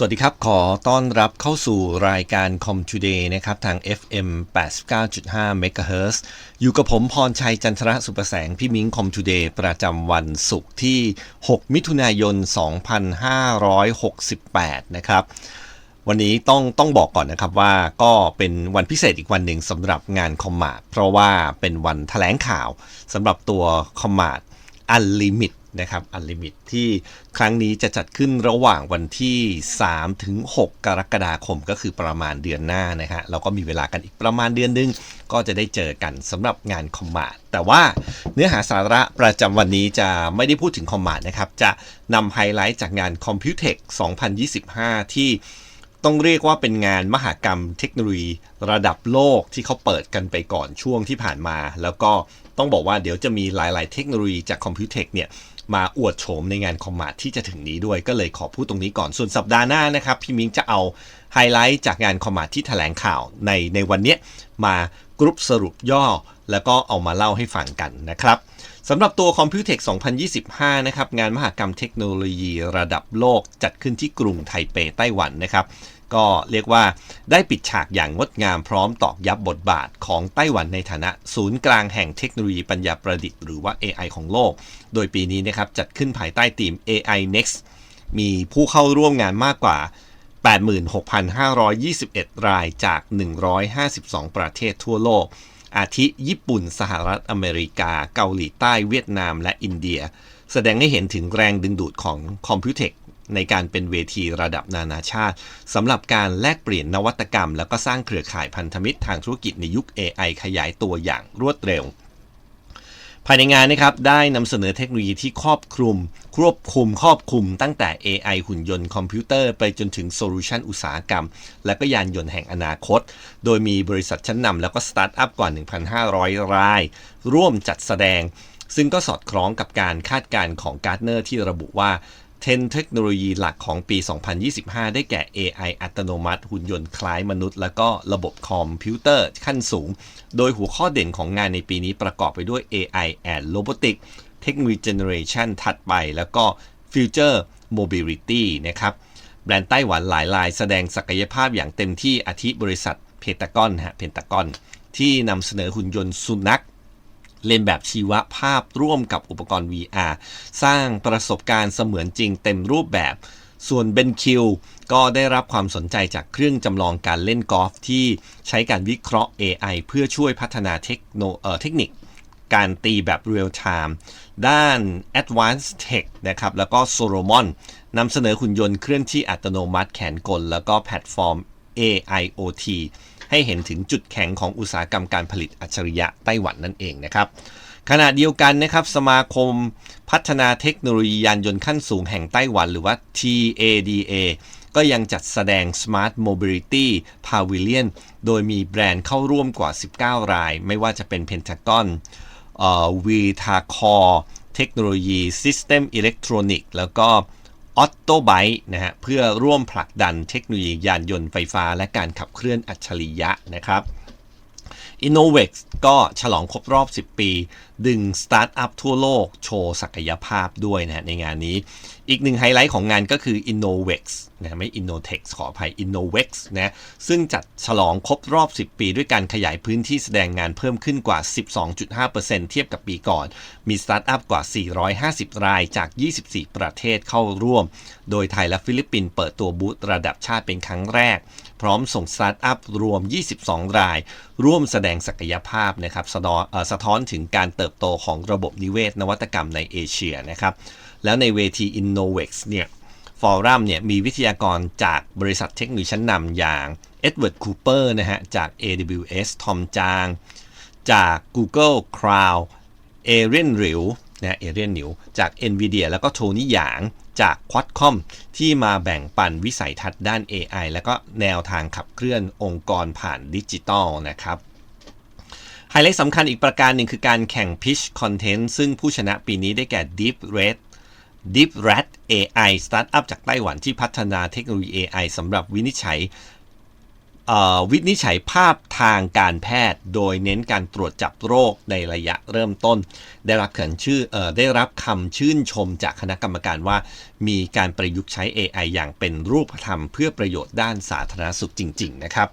สวัสดีครับ ขอต้อนรับเข้าสู่รายการ Com Today นะครับ ทาง FM 89.5 MHz อยู่กับผมพรชัยจันทรสุประแสง พี่มิ้ง Com Today ประจำวันศุกร์ที่ 6 มิถุนายน 2568 นะครับ วันนี้ต้องต้องบอกก่อนนะครับว่าก็เป็นวันพิเศษอีกวันหนึ่งสำหรับงานคอมมาดเพราะว่าเป็นวันแถลงข่าวสำหรับตัวคอมมาด Unlimit น นะครับ Unlimit ที่ครั้งนี้จะจัดขึ้นระหว่างวันที่ 3 ถึง 6 กรกฎาคมก็คือประมาณเดือนหน้านะฮะเราก็มีเวลากันอีกประมาณเดือนนึง ก็จะได้เจอกันสำหรับงานคอมมาดแต่ว่าเนื้อหาสาระประจำวันนี้จะไม่ได้พูดถึงคอมมาดนะครับ จะนำไฮไลท์จากงาน Computex 2025 ที่ต้องเรียกว่าเป็นงานมหากรรมเทคโนโลยีระดับโลกที่เขาเปิดกันไปก่อนช่วงที่ผ่านมา แล้วก็ต้องบอกว่าเดี๋ยวจะมีหลาย ๆ เทคโนโลยีจากคอมพิวเทคเนี่ย มาอวดโฉมในงานคอมมาดที่จะถึงนี้ด้วยก็เลยขอพูดตรงนี้ก่อนส่วนสัปดาห์หน้านะครับ พี่มิงจะเอาไฮไลท์จากงานคอมมาดที่แถลงข่าวในในวันนี้มากรุปสรุปย่อ แล้วก็เอามาเล่าให้ฟังกันนะครับสำหรับตัว Computex 2025 นะครับ งานมหกรรมเทคโนโลยีระดับโลกจัดขึ้นที่กรุงไทเปไต้หวันนะครับ ก็เรียกว่าได้ปิดฉากอย่างงดงามพร้อมตอกย้บบทบาทของไต้หวันในฐานะศูนย์กลางแห่งเทคโนโลยีปัญญาประดิษฐ์หรือว่า AI ของโลก โดยปีนี้นะครับจัดขึ้นภายใต้ธีม AI Next มีผู้เข้าร่วมงานมากกว่า 86,521 รายจาก 152 ประเทศทั่วโลก อาทิญี่ปุ่น สหรัฐอเมริกา เกาหลีใต้เวียดนามและอินเดีย แสดงให้เห็นถึงแรงดึงดูดของคอมพิวเทค ในการเป็นเวทีระดับนานาชาติสำหรับการแลกเปลี่ยนนวัตกรรม แล้วก็สร้างเครือข่ายพันธมิตรทางธุรกิจในยุค AI ขยายตัวอย่างรวดเร็ว ภายในงานนะครับได้นำเสนอเทคโนโลยีที่ครอบคลุม ควบคุมครอบคลุมตั้งแต่ AI หุ่นยนต์คอมพิวเตอร์ไปจนถึงโซลูชันอุตสาหกรรม และก็ยานยนต์แห่งอนาคต โดยมีบริษัทชั้นนำแล้วก็สตาร์ทอัพกว่า 1,500 ราย ร่วมจัดแสดงซึ่งก็สอดคล้องกับการคาดการณ์ของการ์ดเนอร์ที่ระบุว่า 10 เทคโนโลยีหลักของปี 2025 ได้แก่ AI อัตโนมัติ หุ่นยนต์คล้ายมนุษย์ และก็ระบบคอมพิวเตอร์ขั้นสูง โดยหัวข้อเด่นของงานในปีนี้ประกอบไปด้วย AI and Robotics เทคโนโลยีเจเนอเรชันถัดไป แล้วก็ Future Mobility นะครับ แบรนด์ไต้หวันหลายรายแสดงศักยภาพอย่างเต็มที่อาทิบริษัทเพตากอนฮะเพนตากอนที่นำเสนอหุ่นยนต์สุนัข เล่นแบบชีวภาพร่วมกับอุปกรณ์ VR สร้างประสบการณ์เสมือนจริงเต็มรูปแบบ ส่วนเบนคิวก็ได้รับความสนใจจากเครื่องจำลองการเล่นกอล์ฟที่ใช้การวิเคราะห์ AI เพื่อช่วยพัฒนาเทคโนเอ่อเทคนิคการตีแบบ real time ด้าน Advanced Tech นะครับ แล้วก็ Solomon นำเสนอหุ่นยนต์เคลื่อนที่อัตโนมัติแขนกล แล้วก็แพลตฟอร์ม AIoT ให้เห็นถึงจุดแข็งของอุตสาหกรรมการผลิตอัจฉริยะไต้หวันนั่นเองนะครับขณะเดียวกันนะครับสมาคมพัฒนาเทคโนโลยียานยนต์ขั้นสูงแห่งไต้หวัน หรือว่า TADA ก็ยังจัดแสดง Smart Mobility Pavilion โดยมีแบรนด์เข้าร่วมกว่า 19 ราย ไม่ว่าจะเป็น Pentagon วีทาคอเทคโนโลยี System Electronic แล้วก็ ออตโตไบนะฮะเพื่อร่วมผลักดันเทคโนโลยียานยนต์ไฟฟ้า และการขับเคลื่อนอัจฉริยะนะครับ Innovex ก็ฉลองครบรอบ 10 ปี ดึงสตาร์ทอัพทั่วโลกโชว์ศักยภาพด้วยนะในงานนี้ อีกหนึ่งไฮไลท์ของงานก็คือ Innovex นะไม่ Innotex ขออภัย Innovex นะซึ่งจัดฉลองครบรอบ 10 ปีด้วยการขยายพื้นที่แสดงงานเพิ่มขึ้นกว่า 12.5%เทียบกับปีก่อน มีสตาร์ทอัพกว่า 450 รายจาก 24 ประเทศเข้าร่วม โดยไทยและฟิลิปปินส์เปิดตัวบูธระดับชาติเป็นครั้งแรก พร้อมส่งสตาร์ทอัพรวม 22 ราย ร่วมแสดงศักยภาพนะครับสะท้อนถึงการเติบโตของระบบนิเวศนวัตกรรมในเอเชียนะครับ แล้วในเวที Innovex เนี่ยฟอรัมเนี่ยมีวิทยากรจากบริษัทเทคโนโลยีชั้นนำอย่าง Edward Cooper นะฮะจาก AWS ทอมจาง จาก Google Cloud เอเรียนริวนะเอเรียนหริวจาก NVIDIA แล้วก็โทนี่หยางจาก Qualcomm ที่มาแบ่งปันวิสัยทัศน์ด้าน AI แล้วก็แนวทางขับเคลื่อนองค์กรผ่านดิจิตอลนะครับ ไฮไลท์สำคัญอีกประการหนึ่งคือการแข่ง Pitch Content ซึ่งผู้ชนะปีนี้ได้แก่ Deep Red Deep Red AI สตาร์ทอัพจากไต้หวันที่พัฒนาเทคโนโลยี AI สำหรับวินิจฉัยวินิจฉัยภาพทางการแพทย์ โดยเน้นการตรวจจับโรคในระยะเริ่มต้น ได้รับเขียนชื่ออได้รับคำชื่นชมจากคณะกรรมการว่า มีการประยุกต์ใช้ AI อย่างเป็นรูปธรรมเพื่อประโยชน์ด้านสาธารณสุขจริง ๆ นะครับ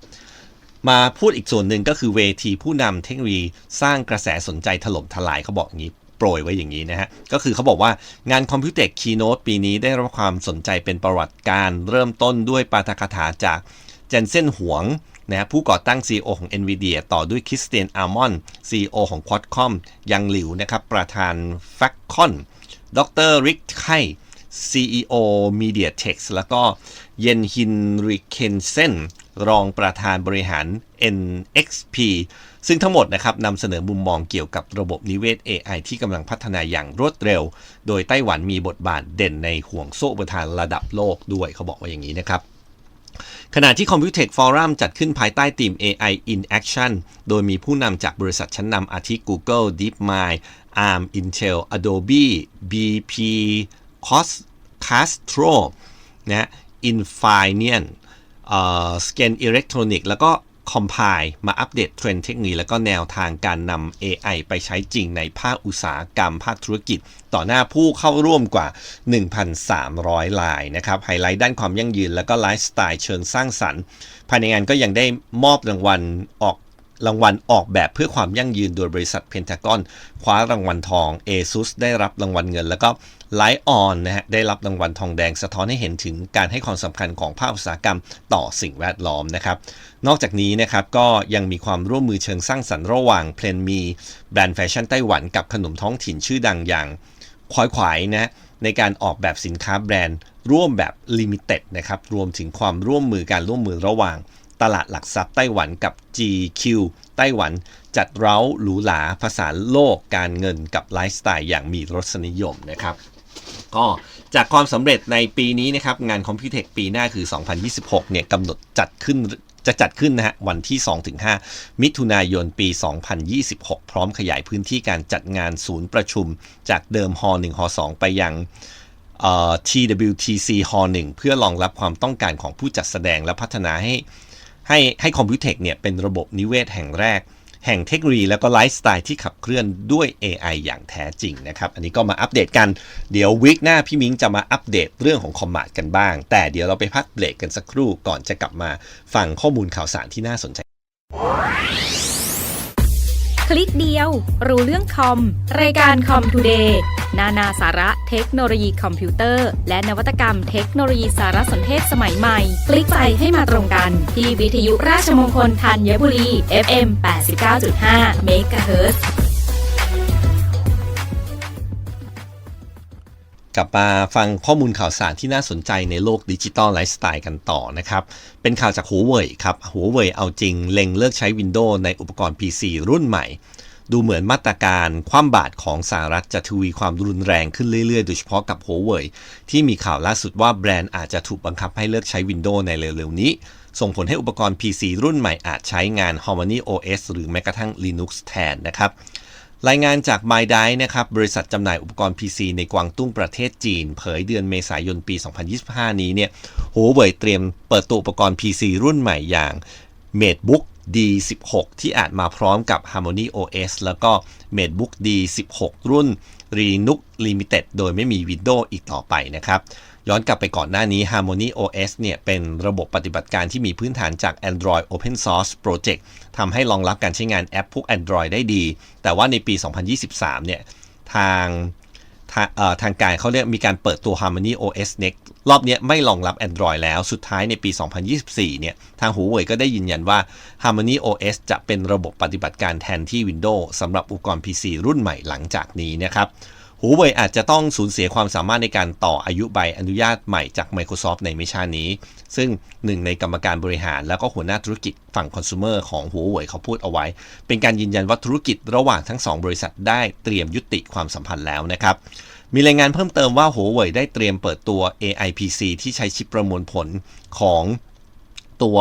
มาพูดอีกส่วนหนึ่งก็คือเวทีผู้นำเทคโนโลยีสร้างกระแสสนใจถล่มทลายเขาบอกอย่างนี้โปรยไว้อย่างนี้นะฮะ ก็คือเขาบอกว่างานคอมพิวเตอร์คีโนตปีนี้ได้รับความสนใจเป็นประวัติการเริ่มต้นด้วยปาฐกถาจากเจนเซนหวงนะฮะผู้ก่อตั้ง CEO ของ NVIDIA ต่อด้วยคริสเตียนอาร์มอน CEO ของ Qualcomm ยังหลิวนะครับ ประธาน f a c c o n ดรริกไค CEO MediaTek แล้วก็เยนฮินริเคนเซน รองประธานบริหาร NXP ซึ่งทั้งหมดนะครับนำเสนอมุมมองเกี่ยวกับระบบนิเวศ AI ที่กำลังพัฒนาอย่างรวดเร็ว โดยไต้หวันมีบทบาทเด่นในห่วงโซ่อุปทานระดับโลกด้วยเขาบอกว่าอย่างนี้นะครับขณะที่ Computex Forum จัดขึ้นภายใต้ธีม AI in Action โดยมีผู้นำจากบริษัทชั้นนำอาทิ Google, DeepMind, ARM, Intel, Adobe, BP, Cost Castro นะ Infineon สแกนอิเล็กทรอนิกส์แล้วก็คอมไพล์มาอัปเดตเทรนด์เทคโนโลยีแล้วก็แนวทางการนำ AI ไปใช้จริงในภาคอุตสาหกรรม ภาคธุรกิจ ต่อหน้าผู้เข้าร่วมกว่า 1,300รายนะครับ ไฮไลท์ด้านความยั่งยืน แล้วก็ไลฟ์สไตล์เชิงสร้างสรรค์ ภายในงานก็ยังได้มอบรางวัลออก รางวัลออกแบบเพื่อความยั่งยืนโดยบริษัทเพนทากอนคว้ารางวัลทอง ASUS ได้รับรางวัลเงิน แล้วก็ไลออนนะฮะได้รับรางวัลทองแดงสะท้อนให้เห็นถึงการให้ความสำคัญของภาคอุตสาหกรรมต่อสิ่งแวดล้อมนะครับนอกจากนี้นะครับก็ยังมีความร่วมมือเชิงสร้างสรรค์ระหว่างเพลนมีแบรนด์แฟชั่นไต้หวันกับขนมท้องถิ่นชื่อดังอย่างควายขวายนะในการออกแบบสินค้าแบรนด์ร่วมแบบลิมิเต็ดนะครับรวมถึงความร่วมมือการร่วมมือระหว่าง ตลาดหลักทรัพย์ไต้หวันกับ GQ ไต้หวันจัดเร้าหรูหราภาษาโลกการเงินกับไลฟ์สไตล์อย่างมีรสนิยมนะครับก็จากความสำเร็จในปีนี้นะครับงานคอมพิวเทคปีหน้าคือ 2026 เนี่ยกำหนดจัดขึ้นจะจัดขึ้นนะฮะวันที่ 2-5 มิถุนายนปี 2026 พร้อมขยายพื้นที่การจัดงานศูนย์ประชุม จากเดิมฮอ1ฮอ2ไปยัง TWTC ฮ1เพื่อรองรับความต้องการของผู้จัดแสดงและพัฒนาให้ ให้ให้คอมพิวเทคเนี่ยเป็นระบบนิเวศแห่งแรก แห่งเทคโนโลยีแล้วก็ไลฟ์สไตล์ที่ขับเคลื่อนด้วย AI อย่างแท้จริงนะครับ อันนี้ก็มาอัปเดตกัน เดี๋ยววิกหน้าพี่มิ้งจะมาอัปเดตเรื่องของคอมมาดกันบ้าง แต่เดี๋ยวเราไปพักเบรกกันสักครู่ก่อนจะกลับมาฟังข้อมูลข่าวสารที่น่าสนใจ คลิกเดียว รู้เรื่องคอม รายการคอมทูเดย์นานาสาระเทคโนโลยีคอมพิวเตอร์ และนวัตกรรมเทคโนโลยีสารสนเทศสมัยใหม่ คลิกไปให้มาตรงกัน ที่วิทยุราชมงคลธัญบุรี FM 89.5 MHz กลับมาฟังข้อมูลข่าวสารที่น่าสนใจในโลกดิจิตอลไลฟ์สไตล์กันต่อนะครับ เป็นข่าวจากหัวเว่ยครับหัวเว่ยเอาจริงเล็งเลิกใช้ Windows ในอุปกรณ์ PC รุ่นใหม่ ดูเหมือนมาตรการคว่ำบาตรของสหรัฐจะทวีความรุนแรงขึ้นเรื่อยๆ โดยเฉพาะกับหัวเว่ยที่มีข่าวล่าสุดว่าแบรนด์อาจจะถูกบังคับให้เลิกใช้ Windows ในเร็วๆนี้ ส่งผลให้อุปกรณ์ PC รุ่นใหม่อาจใช้งาน Harmony OS หรือแม้กระทั่ง Linux แทนนะครับ รายงานจาก My d i นะครับ บริษัทจำหน่ายอุปกรณ์ PC ในกวางตุ้งประเทศจีน เผยเดือนเมษายนปี 2025 นี้เนี่ยหัวเว่ยเตรียมเปิดตัวอุปกรณ์ PC รุ่นใหม่อย่าง MateBook D16 ที่อาจมาพร้อมกับ Harmony OS แล้วก็ MateBook D16 รุ่น Linux Limited โดยไม่มี Windows อีกต่อไปนะครับ ย้อนกลับไปก่อนหน้านี้ Harmony OS เนี่ยเป็นระบบปฏิบัติการที่มีพื้นฐานจาก Android Open Source Project ทำให้รองรับการใช้งานแอปพวก Android ได้ดี แต่ว่าในปี 2023 เนี่ยทางทางทางการเขาเรียกมีการเปิดตัว Harmony OS Next รอบนี้ไม่รองรับ Android แล้วสุดท้ายในปี 2024 เนี่ย ทางหูเว่ยก็ได้ยืนยันว่า Harmony OS จะเป็นระบบปฏิบัติการแทนที่ Windows สำหรับอุปกรณ์ PC รุ่นใหม่หลังจากนี้นะครับ หูเว่ยอาจจะต้องสูญเสียความสามารถในการต่ออายุใบอนุญาตใหม่จาก Microsoft ในไม่ช้านี้ ซึ่งหนึ่งในกรรมการบริหาร แล้วก็หัวหน้าธุรกิจฝั่งคอน sumer ของหัวเว่ยเขาพูดเอาไว้ เป็นการยืนยันว่าธุรกิจระหว่างทั้งสองบริษัทได้เตรียมยุติความสัมพันธ์แล้วนะครับมีรายงานเพิ่มเติมว่าหัวเว่ยได้เตรียมเปิดตัว AI PC ที่ใช้ชิปประมวลผลของตัว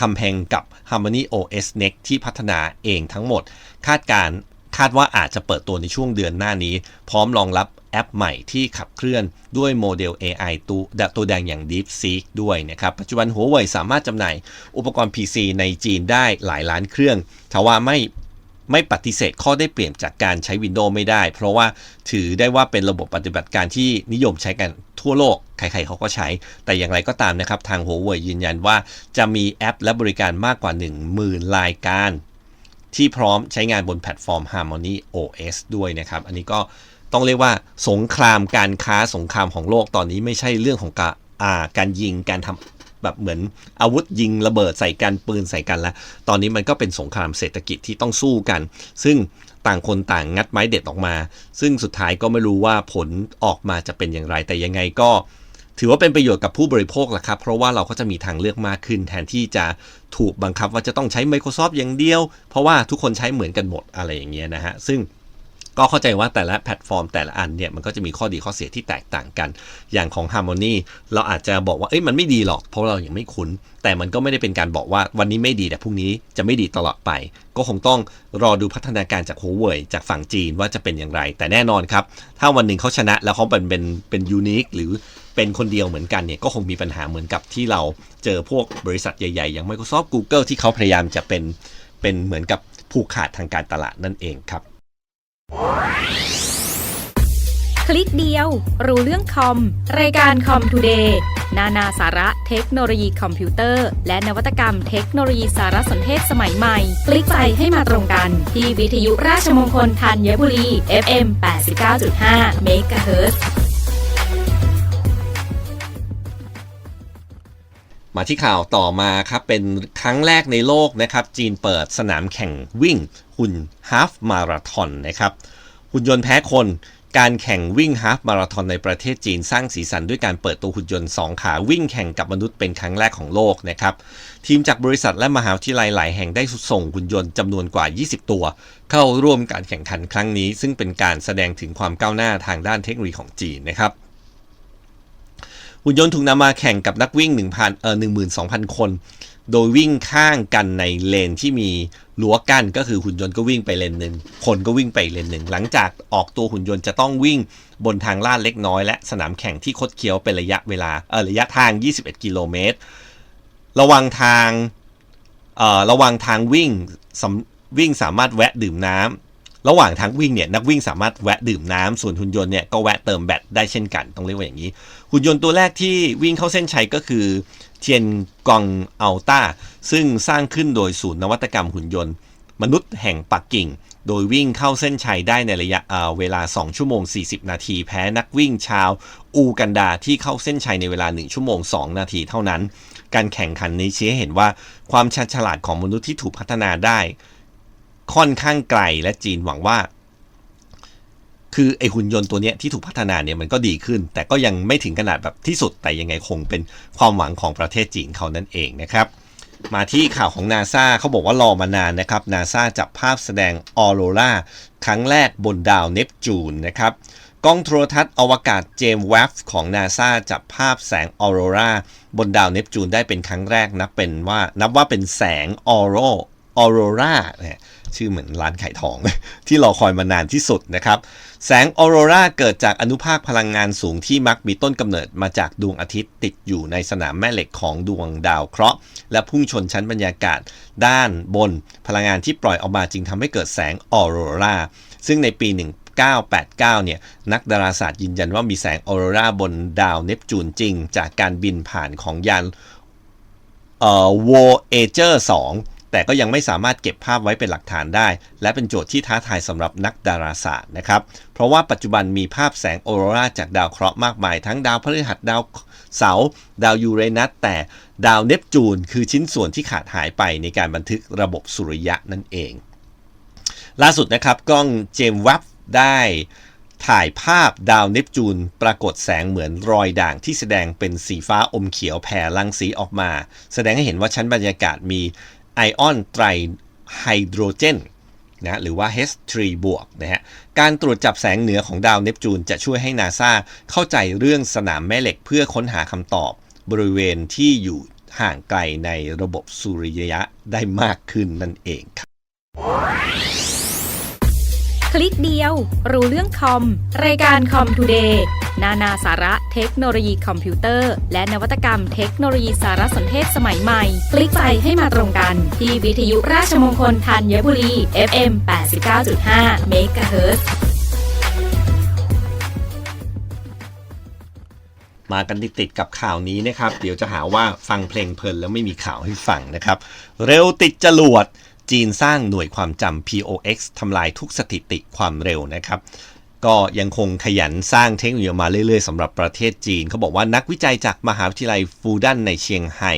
คำแพงกับ Harmony OS Next ที่พัฒนาเองทั้งหมด คาดการ คาดว่าอาจจะเปิดตัวในช่วงเดือนหน้านี้ พร้อมรองรับแอปใหม่ที่ขับเคลื่อนด้วยโมเดล AI ตัวตัวแดงอย่าง DeepSeek ด้วยนะครับ ปัจจุบันหัวเว่ยสามารถจำหน่ายอุปกรณ์ PC ในจีนได้หลายล้านเครื่องทว่าไม่ไม่ปฏิเสธข้อได้เปรียบจากการใช้ Windows ไม่ได้ เพราะว่าถือได้ว่าเป็นระบบปฏิบัติการที่นิยมใช้กันทั่วโลก ใครๆเขาก็ใช้ แต่อย่างไรก็ตามนะครับ ทางหัวเว่ยยืนยันว่าจะมีแอปและบริการมากกว่า 10,000รายการ ที่พร้อมใช้งานบนแพลตฟอร์ม Harmony OS ด้วยนะครับ อันนี้ก็ต้องเรียกว่าสงครามการค้าสงครามของโลกตอนนี้ไม่ใช่เรื่องของการการยิงการทำแบบเหมือนอาวุธยิงระเบิดใส่กันปืนใส่กันแล้ว ตอนนี้มันก็เป็นสงครามเศรษฐกิจที่ต้องสู้กัน ซึ่งต่างคนต่างงัดไม้เด็ดออกมา ซึ่งสุดท้ายก็ไม่รู้ว่าผลออกมาจะเป็นอย่างไรแต่ยังไงก็ ถือว่าเป็นประโยชน์กับผู้บริโภคแหละครับ เพราะว่าเราก็จะมีทางเลือกมากขึ้น แทนที่จะถูกบังคับว่าจะต้องใช้ Microsoft อย่างเดียว เพราะว่าทุกคนใช้เหมือนกันหมดอะไรอย่างเงี้ยนะฮะซึ่ง ก็เข้าใจว่าแต่ละแพลตฟอร์มแต่ละอันเนี่ยมันก็จะมีข้อดีข้อเสียที่แตกต่างกัน อย่างของ Harmony เราอาจจะบอกว่าเอ้ยมันไม่ดีหรอก เพราะเรายัางไม่คุ้น แต่มันก็ไม่ได้เป็นการบอกว่าวันนี้ไม่ดีแต่พรุ่งนี้จะไม่ดีตลอดไป ก็คงต้องรอดูพัฒนาการจากหัวเว่ยจากฝั่งจีนว่าจะเป็นอย่างไร แต่แน่นอนครับ ถ้าวันหนึ่งเขาชนะแล้วเขาเป็นเป็นเป็นยูนิคหรือเป็นคนเดียวเหมือนกันเนี่ยก็คงมีปัญหาเหมือนกับที่เราเจอพวกบริษัทใหญ่ๆ อย่าง Microsoft Google ที่เขาพยายามจะเป็นเป็นเหมือนกับผูกขาดทางการตลาดนั่นเองครับ คลิกเดียว รู้เรื่องคอม รายการคอมทูเดย์นานาสาระเทคโนโลยีคอมพิวเตอร์ และนวัตกรรมเทคโนโลยีสารสนเทศสมัยใหม่ คลิกไปให้มาตรงกัน ที่วิทยุราชมงคลธัญบุรี FM 89.5 MHz มาที่ข่าวต่อมาครับ เป็นครั้งแรกในโลกนะครับ จีนเปิดสนามแข่งวิ่ง หุ่นฮาฟมาราทอนนะครับ หุ่นยนต์แพ้คนการแข่งวิ่งฮาฟมาราทอนในประเทศจีนสร้างสีสันด้วยการเปิดตัวหุ่นยนต์ 2 ขาวิ่งแข่งกับมนุษย์เป็นครั้งแรกของโลกนะครับ ทีมจากบริษัทและมหาวิทยาลัยหลายแห่งได้ส่งหุ่นยนต์จำนวนกว่า 20 ตัว เข้าร่วมการแข่งขันครั้งนี้ ซึ่งเป็นการแสดงถึงความก้าวหน้าทางด้านเทคโนโลยีของจีนนะครับหุ่นยนต์ถูกนำมาแข่งกับนักวิ่ง1,000เอ่อ12,000 คน โดยวิ่งข้างกันในเลนที่มีรั้วกั้นก็คือหุ่นยนต์ก็วิ่งไปเลนหนึ่งคนก็วิ่งไปเลนหนึ่งหลังจากออกตัวหุ่นยนต์จะต้องวิ่งบนทางลาดเล็กน้อย และสนามแข่งที่คดเคี้ยวเป็นระยะเวลาเออระยะทาง 21 กิโลเมตร ระวังทางเอ่อระวังทางวิ่งสำวิ่งสามารถแวะดื่มน้ำระหว่างทางวิ่งเนี่ยนักวิ่งสามารถแวะดื่มน้ำส่วนหุ่นยนต์เนี่ยก็แวะเติมแบตได้เช่นกันต้องเรียกว่าอย่างนี้ หุ่นยนต์ตัวแรกที่วิ่งเข้าเส้นชัยก็คือ เทียนกองอัลต้าซึ่งสร้างขึ้นโดยศูนย์นวัตกรรมหุ่นยนต์ มนุษย์แห่งปักกิ่ง โดยวิ่งเข้าเส้นชัยได้ในระยะเวลา 2 ชั่วโมง 40 นาที แพ้นักวิ่งชาวอูกันดาที่เข้าเส้นชัยในเวลา 1 ชั่วโมง 2 นาทีเท่านั้น การแข่งขันนี้ชี้ให้เห็นว่าความชาญฉลาดของมนุษย์ที่ถูกพัฒนาได้ ค่อนข้างไกลและจีนหวังว่า คือไอหุ่นยนต์ตัวเนี้ยที่ถูกพัฒนาเนี่ยมันก็ดีขึ้น แต่ก็ยังไม่ถึงขนาดแบบที่สุดแต่ยังไงคงเป็นความหวังของประเทศจีนเขานั่นเองนะครับมาที่ข่าวของนาซาเขาบอกว่ารอมานานนะครับนาซาจับภาพแสดงออโรราครั้งแรกบนดาวเนปจูนนะครับกล้องโทรทัศน์อวกาศเจมส์เวฟของนาซาจับภาพแสงออโรราบนดาวเนปจูนได้เป็นครั้งแรกนับเป็นว่านับว่าเป็นแสงออโรออโรราเนี่ ชื่อเหมือนร้านขายทอง ที่รอคอยมานานที่สุดนะครับ แสงออโรราเกิดจากอนุภาคพลังงานสูงที่มักมีต้นกำเนิดมาจากดวงอาทิตย์ติดอยู่ในสนามแม่เหล็กของดวงดาวเคราะห์ และพุ่งชนชั้นบรรยากาศด้านบน พลังงานที่ปล่อยออกมาจึงทำให้เกิดแสงออโรราซึ่งในปี 1989 เนี่ย นักดาราศาสตร์ยืนยันว่ามีแสงออโรราบนดาวเนปจูนจริง จากการบินผ่านของยานเอ่อ Voyager 2 แต่ก็ยังไม่สามารถเก็บภาพไว้เป็นหลักฐานได้ และเป็นโจทย์ที่ท้าทายสำหรับนักดาราศาสตร์นะครับ เพราะว่าปัจจุบันมีภาพแสงออโรราจากดาวเคราะห์มากมาย ทั้งดาวพฤหัสดาวเสาร์ดาวยูเรนัสแต่ดาวเนปจูน คือชิ้นส่วนที่ขาดหายไปในการบันทึกระบบสุริยะนั่นเอง ล่าสุดนะครับกล้องเจมส์วับได้ถ่ายภาพดาวเนปจูน ปรากฏแสงเหมือนรอยด่างที่แสดงเป็นสีฟ้าอมเขียวแผ่รังสีออกมา แสดงให้เห็นว่าชั้นบรรยากาศมี ไอออนไตรไฮโดรเจนนะหรือว่า H3 บวกนะฮะ การตรวจจับแสงเหนือของดาวเนปจูนจะช่วยให้นาซาเข้าใจเรื่องสนามแม่เหล็กเพื่อค้นหาคำตอบบริเวณที่อยู่ห่างไกลในระบบสุริยะได้มากขึ้นนั่นเองครับ คลิกเดียว รู้เรื่องคอม รายการคอมทูเดย์นานาสาระ เทคโนโลยีคอมพิวเตอร์ และนวัตกรรมเทคโนโลยีสารสนเทศสมัยใหม่ คลิกไปให้มาตรงกัน ที่วิทยุราชมงคลธัญบุรี FM 89.5 MHz มากันติดๆกับข่าวนี้นะครับ เดี๋ยวจะหาว่าฟังเพลงเพลินแล้วไม่มีข่าวให้ฟังนะครับ เร็วติดจรวดจีนสร้างหน่วยความจำ POX ทำลายทุกสถิติความเร็วนะครับ ก็ยังคงขยันสร้างเทคโนโลยีมาเรื่อยๆสำหรับประเทศจีน เขาบอกว่านักวิจัยจากมหาวิทยาลัยฟูดันในเชียงไฮ้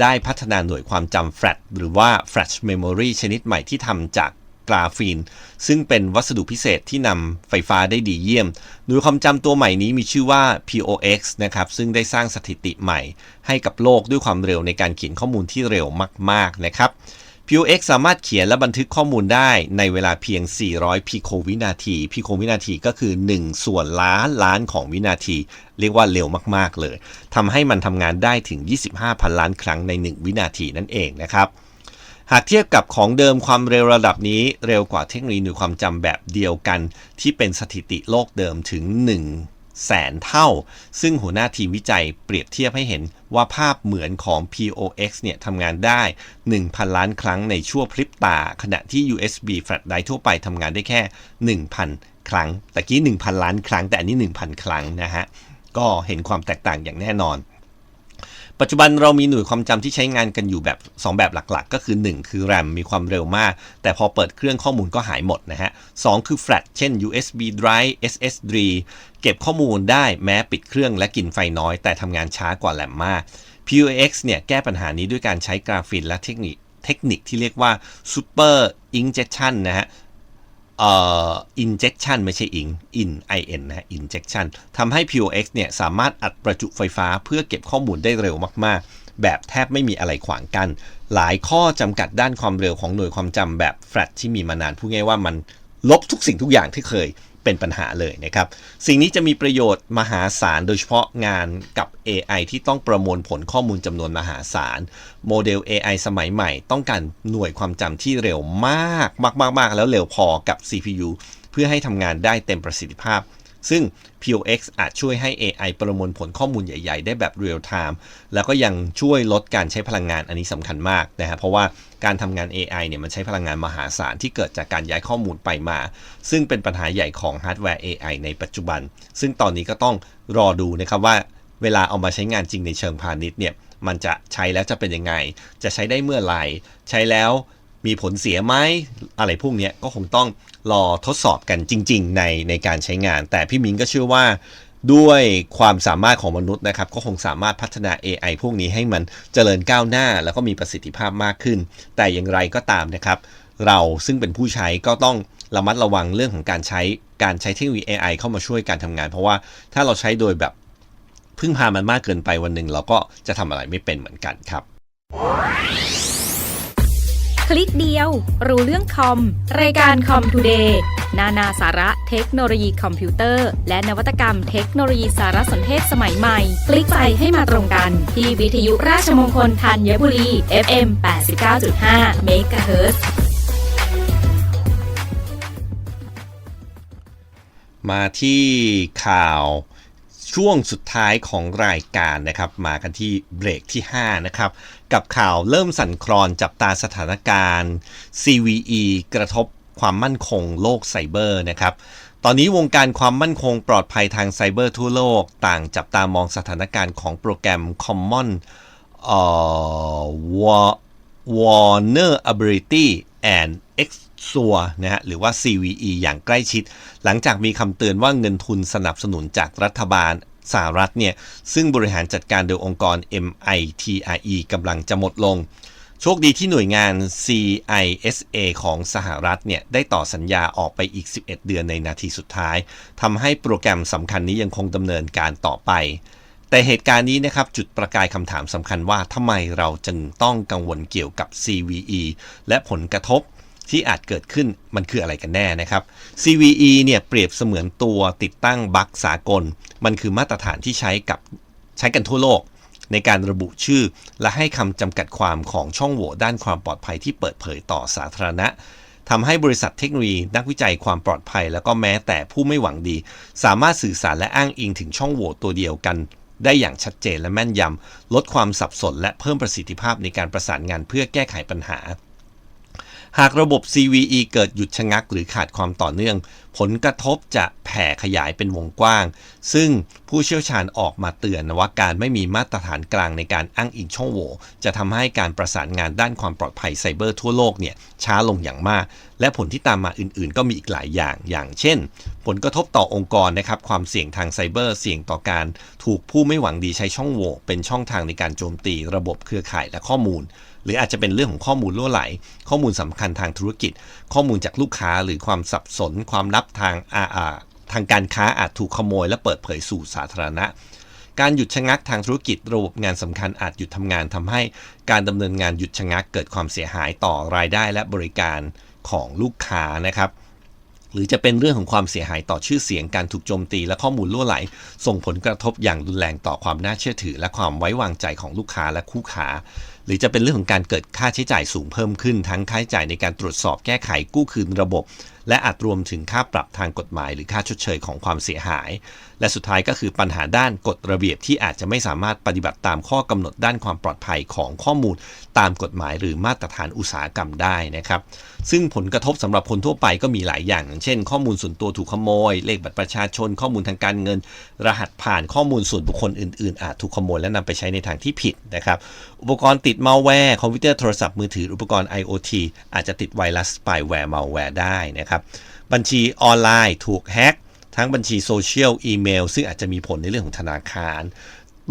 ได้พัฒนาหน่วยความจำแฟลชหรือว่า Flash Memory ชนิดใหม่ที่ทำจากกราฟีน ซึ่งเป็นวัสดุพิเศษที่นำไฟฟ้าได้ดีเยี่ยม หน่วยความจำตัวใหม่นี้มีชื่อว่า POX นะครับ ซึ่งได้สร้างสถิติใหม่ให้กับโลกด้วยความเร็วในการเขียนข้อมูลที่เร็วมาก ๆ นะครับ POX สามารถเขียนและบันทึกข้อมูลได้ในเวลาเพียง 400 พิโควินาที พิโควินาทีก็คือ 1 ส่วนล้านล้านของวินาที เรียกว่าเร็วมาก ๆ เลย ทำให้มันทำงานได้ถึง 25 พันล้านครั้งใน 1 วินาทีนั่นเองนะครับ หากเทียบกับของเดิมความเร็วระดับนี้ เร็วกว่าเทคโนโลยีหน่วยความจำแบบเดียวกัน ที่เป็นสถิติโลกเดิมถึง 1 แสนเท่า ซึ่งหัวหน้าทีมวิจัยเปรียบเทียบให้เห็นว่าภาพเหมือนของ POX เนี่ยทำงานได้ 1,000 ล้านครั้งในชั่วพริบตา ขณะที่ USB flash drive ทั่วไปทำงานได้แค่ 1,000 ครั้งแต่กี้ 1,000 ล้านครั้ง แต่อันนี้ 1,000 ครั้งนะฮะ ก็เห็นความแตกต่างอย่างแน่นอน ปัจจุบันเรามีหน่วยความจำที่ใช้งานกันอยู่แบบ 2 แบบหลักๆ ก็คือ 1 คือ RAM มีความเร็วมาก แต่พอเปิดเครื่องข้อมูลก็หายหมดนะฮะสองคือ Flash เช่น USB drive SSD เก็บข้อมูลได้แม้ปิดเครื่องและกินไฟน้อย แต่ทำงานช้ากว่าแรมมาก POX เนี่ยแก้ปัญหานี้ด้วยการใช้กราฟินและเทคนิคเทคนิคที่เรียกว่า Super Injection นะฮะ เอ่อ injection ไม่ใช่ ing in in นะ injection ทำให้ POX เนี่ยสามารถอัดประจุไฟฟ้าเพื่อเก็บข้อมูลได้เร็วมาก ๆ แบบแทบไม่มีอะไรขวางกัน หลายข้อจำกัดด้านความเร็วของหน่วยความจำแบบ flat ที่มีมานาน พูดง่ายว่ามันลบทุกสิ่งทุกอย่างที่เคย เป็นปัญหาเลยนะครับ สิ่งนี้จะมีประโยชน์มหาศาลโดยเฉพาะงานกับ AI ที่ต้องประมวลผลข้อมูลจำนวนมหาศาล โมเดล AI สมัยใหม่ ต้องการหน่วยความจำที่เร็วมากมากมากแล้วเร็วพอกับ CPU เพื่อให้ทำงานได้เต็มประสิทธิภาพ ซึ่ง POX อาจช่วยให้ AI ประมวลผลข้อมูลใหญ่ ๆ ได้แบบเรียลไทม์แล้วก็ยังช่วยลดการใช้พลังงานอันนี้สำคัญมากนะฮะเพราะว่าการทำงาน AI เนี่ยมันใช้พลังงานมหาศาลที่เกิดจากการย้ายข้อมูลไปมา ซึ่งเป็นปัญหาใหญ่ของฮาร์ดแวร์ AI ในปัจจุบัน ซึ่งตอนนี้ก็ต้องรอดูนะครับว่าเวลาเอามาใช้งานจริงในเชิงพาณิชย์เนี่ยมันจะใช้แล้วจะเป็นยังไง จะใช้ได้เมื่อไหร่ ใช้แล้ว มีผลเสียไหมอะไรพวกนี้ก็คงต้องรอทดสอบกันจริง ๆ ในในการใช้งาน แต่พี่มิงก็เชื่อว่าด้วยความสามารถของมนุษย์นะครับ ก็คงสามารถพัฒนา AI พวกนี้ให้มันเจริญก้าวหน้า แล้วก็มีประสิทธิภาพมากขึ้น แต่อย่างไรก็ตามนะครับ เราซึ่งเป็นผู้ใช้ก็ต้องระมัดระวังเรื่องของการใช้การใช้เทคโนโลยี AI เข้ามาช่วยการทำงาน เพราะว่าถ้าเราใช้โดยแบบพึ่งพามันมากเกินไปวันหนึ่งเราก็จะทำอะไรไม่เป็นเหมือนกันครับ คลิกเดียว รู้เรื่องคอม รายการคอมทูเดย์นานาสาระเทคโนโลยีคอมพิวเตอร์ และนวัตกรรมเทคโนโลยีสารสนเทศสมัยใหม่ คลิกไปให้มาตรงกัน ที่วิทยุราชมงคลธัญบุรี FM 89.5 MHz มาที่ข่าว ช่วงสุดท้ายของรายการนะครับ มากันที่เบรกที่ 5 นะครับ กับข่าวเริ่มสั่นคลอนจับตาสถานการณ์ CVE กระทบความมั่นคงโลกไซเบอร์นะครับ ตอนนี้วงการความมั่นคงปลอดภัยทางไซเบอร์ทั่วโลก ต่างจับตามองสถานการณ์ของโปรแกรม Common เอ่อ Wa- Vulnerability and Explore นะฮะหรือว่า CVE อย่างใกล้ชิด หลังจากมีคำเตือนว่าเงินทุนสนับสนุนจากรัฐบาลสหรัฐเนี่ยซึ่งบริหารจัดการโดยองค์กร MITRE กำลังจะหมดลง โชคดีที่หน่วยงาน CISA ของสหรัฐเนี่ยได้ต่อสัญญาออกไปอีก 11 เดือนในนาทีสุดท้ายทำให้โปรแกรมสำคัญนี้ยังคงดำเนินการต่อไป แต่เหตุการณ์นี้นะครับจุดประกายคำถามสำคัญว่าทำไมเราจึงต้องกังวลเกี่ยวกับ CVE และผลกระทบที่อาจเกิดขึ้นมันคืออะไรกันแน่นะครับ CVE เนี่ยเปรียบเสมือนตัวติดตั้งบั๊กสากล มันคือมาตรฐานที่ใช้กับใช้กันทั่วโลก ในการระบุชื่อ และให้คำจำกัดความของช่องโหว่ด้านความปลอดภัยที่เปิดเผยต่อสาธารณะทำให้บริษัทเทคโนโลยีนักวิจัยความปลอดภัย แล้วก็แม้แต่ผู้ไม่หวังดี สามารถสื่อสารและอ้างอิงถึงช่องโหว่ตัวเดียวกัน ได้อย่างชัดเจนและแม่นยำ ลดความสับสนและเพิ่มประสิทธิภาพในการประสานงานเพื่อแก้ไขปัญหา หากระบบ CVE เกิดหยุดชะงักหรือขาดความต่อเนื่อง ผลกระทบจะแผ่ขยายเป็นวงกว้าง ซึ่งผู้เชี่ยวชาญออกมาเตือนว่าการไม่มีมาตรฐานกลางในการอ้างอิงช่องโหว่จะทำให้การประสานงานด้านความปลอดภัยไซเบอร์ทั่วโลกเนี่ยช้าลงอย่างมาก และผลที่ตามมาอื่นๆ ก็มีอีกหลายอย่าง อย่างเช่น ผลกระทบต่อองค์กรนะครับความเสี่ยงทางไซเบอร์เสี่ยงต่อการถูกผู้ไม่หวังดีใช้ช่องโหว่เป็นช่องทางในการโจมตีระบบเครือข่ายและข้อมูล หรืออาจจะเป็นเรื่องของข้อมูลล่วไหล ข้อมูลสำคัญทางธุรกิจ ข้อมูลจากลูกค้าหรือความสับสน ความลับทางอาอาทางการค้าอาจถูกขโมยและเปิดเผยสู่สาธารณะ การหยุดชะงักทางธุรกิจระบบงานสำคัญอาจหยุดทำงานทำให้การดำเนินงานหยุดชะงักเกิดความเสียหายต่อรายได้และบริการของลูกค้านะครับหรือจะเป็นเรื่องของความเสียหายต่อชื่อเสียงการถูกโจมตีและข้อมูลล่วไหล ส่งผลกระทบอย่างรุนแรงต่อความน่าเชื่อถือ และความไว้วางใจของลูกค้าและคู่ค้า หรือจะเป็นเรื่องของการเกิดค่าใช้จ่ายสูงเพิ่มขึ้นทั้งค่าใช้จ่ายในการตรวจสอบแก้ไขกู้คืนระบบ และอาจรวมถึงค่าปรับทางกฎหมาย หรือค่าชดเชยของความเสียหาย และสุดท้ายก็คือปัญหาด้านกฎระเบียบที่อาจจะไม่สามารถปฏิบัติตามข้อกำหนดด้านความปลอดภัยของข้อมูล ตามกฎหมายหรือมาตรฐานอุตสาหกรรมได้นะครับ ซึ่งผลกระทบสำหรับคนทั่วไปก็มีหลายอย่าง เช่น ข้อมูลส่วนตัวถูกขโมย เลขบัตรประชาชน ข้อมูลทางการเงิน รหัสผ่านข้อมูลส่วนบุคคลอื่น ๆ อาจถูกขโมยและนำไปใช้ในทางที่ผิดนะครับ อุปกรณ์ติดมัลแวร์คอมพิวเตอร์โทรศัพท์มือถืออุปกรณ์ IoT อาจจะติดไวรัสสปายแวร์มัลแวร์ได้นะครับบัญชีออนไลน์ถูกแฮ็กทั้งบัญชีโซเชียลอีเมลซึ่งอาจจะมีผลในเรื่องของธนาคาร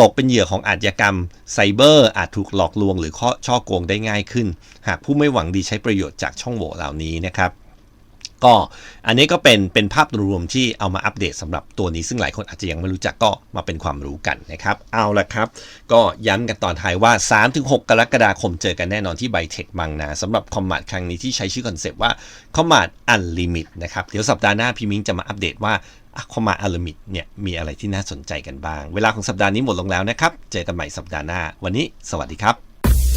ตกเป็นเหยื่อของอาชญากรรมไซเบอร์อาจถูกหลอกลวงหรือข้อช่อโกงได้ง่ายขึ้น หากผู้ไม่หวังดีใช้ประโยชน์จากช่องโหว่เหล่านี้นะครับ ก็อันนี้ก็เป็นเป็นภาพรวมที่เอามาอัปเดตสำหรับตัวนี้ซึ่งหลายคนอาจจะยังไม่รู้จักก็มาเป็นความรู้กันนะครับ เอาละครับ ก็ย้ำกันตอนท้ายว่า 3-6 กรกฎาคมเจอกันแน่นอนที่ไบเทคบางนาสำหรับคอมมานดครั้งนี้ที่ใช้ชื่อคอนเซปต์ว่าคอมมานดอันลิมิตนะครับเดี๋ยวสัปดาห์หน้าพี่มิ้งจะมาอัปเดตว่าคอมมานดอันลิมิตเนี่ยมีอะไรที่น่าสนใจกันบ้าง เวลาของสัปดาห์นี้หมดลงแล้วนะครับเจอกันใหม่สัปดาห์หน้า วันนี้ สวัสดีครับ